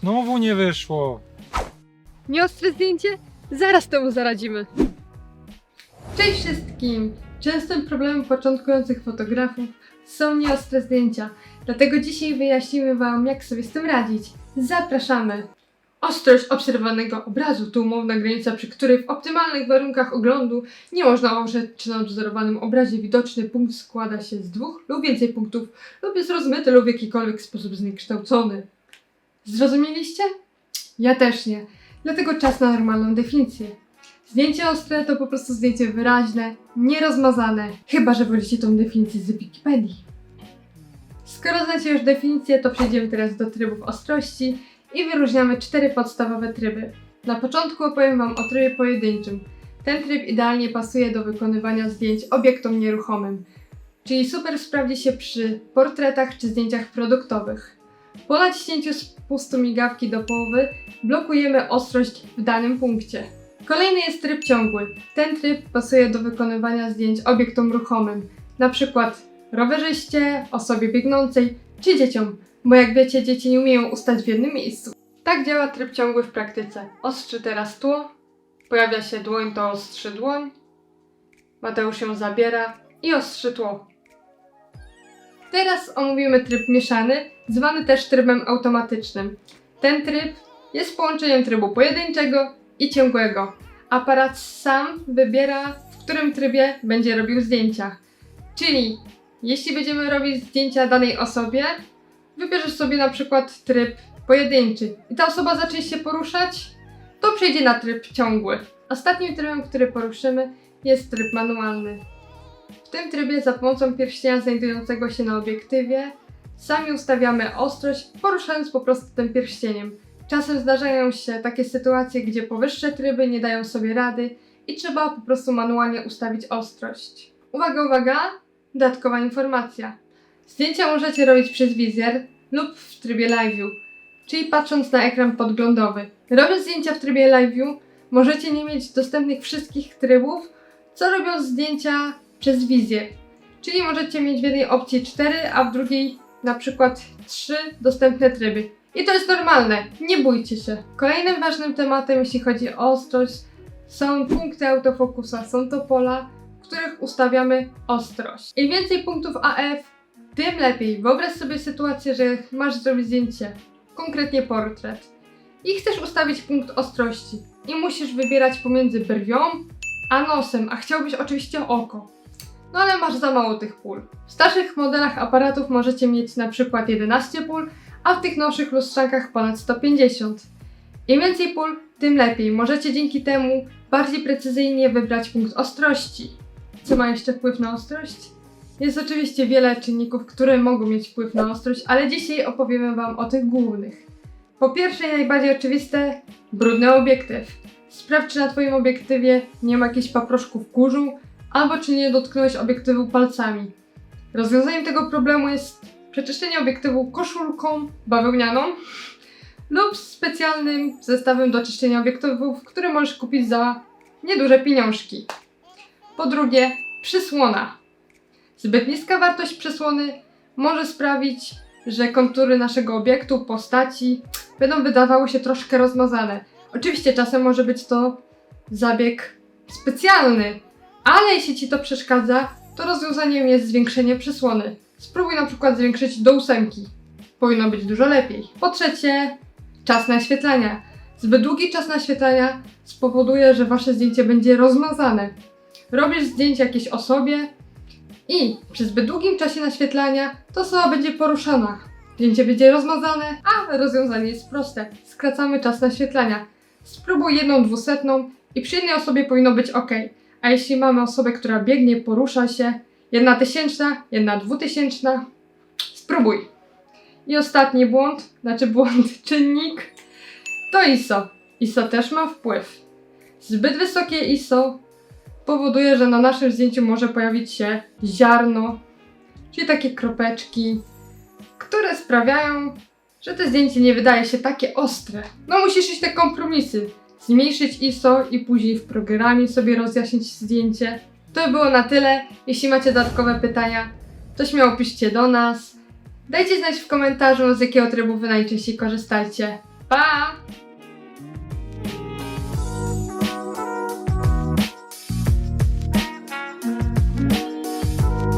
Znowu nie wyszło. Nieostre zdjęcie? Zaraz temu zaradzimy. Cześć wszystkim! Częstym problemem początkujących fotografów są nieostre zdjęcia, dlatego dzisiaj wyjaśnimy Wam, jak sobie z tym radzić. Zapraszamy! Ostrość obserwowanego obrazu to umowna granica, przy której w optymalnych warunkach oglądu nie można oprzeć, czy na odwzorowanym obrazie widoczny punkt składa się z dwóch lub więcej punktów, lub jest rozmyty lub w jakikolwiek sposób zniekształcony. Zrozumieliście? Ja też nie. Dlatego czas na normalną definicję. Zdjęcie ostre to po prostu zdjęcie wyraźne, nierozmazane, chyba że wolicie tą definicję z Wikipedii. Skoro znacie już definicję, to przejdziemy teraz do trybów ostrości i wyróżniamy cztery podstawowe tryby. Na początku opowiem Wam o trybie pojedynczym. Ten tryb idealnie pasuje do wykonywania zdjęć obiektom nieruchomym, czyli super sprawdzi się przy portretach czy zdjęciach produktowych. Po naciśnięciu spustu migawki do połowy blokujemy ostrość w danym punkcie. Kolejny jest tryb ciągły. Ten tryb pasuje do wykonywania zdjęć obiektom ruchomym, przykład rowerzyście, osobie biegnącej czy dzieciom, bo jak wiecie, dzieci nie umieją ustać w jednym miejscu. Tak działa tryb ciągły w praktyce. Ostrzy teraz tło, pojawia się dłoń, to ostrzy dłoń, Mateusz ją zabiera i ostrzy tło. Teraz omówimy tryb mieszany, zwany też trybem automatycznym. Ten tryb jest połączeniem trybu pojedynczego i ciągłego. Aparat sam wybiera, w którym trybie będzie robił zdjęcia. Czyli jeśli będziemy robić zdjęcia danej osobie, wybierzesz sobie na przykład tryb pojedynczy i ta osoba zacznie się poruszać, to przejdzie na tryb ciągły. Ostatnim trybem, który poruszymy, jest tryb manualny. W tym trybie za pomocą pierścienia znajdującego się na obiektywie sami ustawiamy ostrość, poruszając po prostu tym pierścieniem. Czasem zdarzają się takie sytuacje, gdzie powyższe tryby nie dają sobie rady i trzeba po prostu manualnie ustawić ostrość. Uwaga, uwaga! Dodatkowa informacja. Zdjęcia możecie robić przez wizjer lub w trybie live view, czyli patrząc na ekran podglądowy. Robiąc zdjęcia w trybie live view, możecie nie mieć dostępnych wszystkich trybów, co robią zdjęcia przez wizję. Czyli możecie mieć w jednej opcji 4, a w drugiej na przykład 3 dostępne tryby. I to jest normalne, nie bójcie się. Kolejnym ważnym tematem, jeśli chodzi o ostrość, są punkty autofokusa. Są to pola, w których ustawiamy ostrość. Im więcej punktów AF, tym lepiej. Wyobraź sobie sytuację, że masz zrobić zdjęcie, konkretnie portret, i chcesz ustawić punkt ostrości. I musisz wybierać pomiędzy brwią a nosem, a chciałbyś oczywiście oko. No ale masz za mało tych pól. W starszych modelach aparatów możecie mieć na przykład 11 pól, a w tych nowszych lustrzankach ponad 150. Im więcej pól, tym lepiej. Możecie dzięki temu bardziej precyzyjnie wybrać punkt ostrości. Co ma jeszcze wpływ na ostrość? Jest oczywiście wiele czynników, które mogą mieć wpływ na ostrość, ale dzisiaj opowiemy Wam o tych głównych. Po pierwsze najbardziej oczywiste, brudny obiektyw. Sprawdź, czy na Twoim obiektywie nie ma jakichś paproszków kurzu, albo czy nie dotknąłeś obiektywu palcami. Rozwiązaniem tego problemu jest przeczyszczenie obiektywu koszulką bawełnianą lub specjalnym zestawem do czyszczenia obiektywów, który możesz kupić za nieduże pieniążki. Po drugie, przysłona. Zbyt niska wartość przysłony może sprawić, że kontury naszego obiektu, postaci będą wydawały się troszkę rozmazane. Oczywiście czasem może być to zabieg specjalny, ale jeśli Ci to przeszkadza, to rozwiązaniem jest zwiększenie przysłony. Spróbuj na przykład zwiększyć do ósemki. Powinno być dużo lepiej. Po trzecie, czas naświetlania. Zbyt długi czas naświetlania spowoduje, że Wasze zdjęcie będzie rozmazane. Robisz zdjęcie jakiejś osobie i przy zbyt długim czasie naświetlania to osoba będzie poruszana. Zdjęcie będzie rozmazane, a rozwiązanie jest proste. Skracamy czas naświetlania. Spróbuj jedną dwusetną i przy jednej osobie powinno być ok. A jeśli mamy osobę, która biegnie, porusza się, jedna tysięczna, jedna dwutysięczna, spróbuj. I ostatni błąd, znaczy błąd, czynnik, to ISO. ISO też ma wpływ. Zbyt wysokie ISO powoduje, że na naszym zdjęciu może pojawić się ziarno, czyli takie kropeczki, które sprawiają, że to zdjęcie nie wydaje się takie ostre. No musisz iść te kompromisy. Zmniejszyć ISO i później w programie sobie rozjaśnić zdjęcie. To by było na tyle. Jeśli macie dodatkowe pytania, to śmiało piszcie do nas. Dajcie znać w komentarzu, z jakiego trybu wy najczęściej korzystacie. Pa!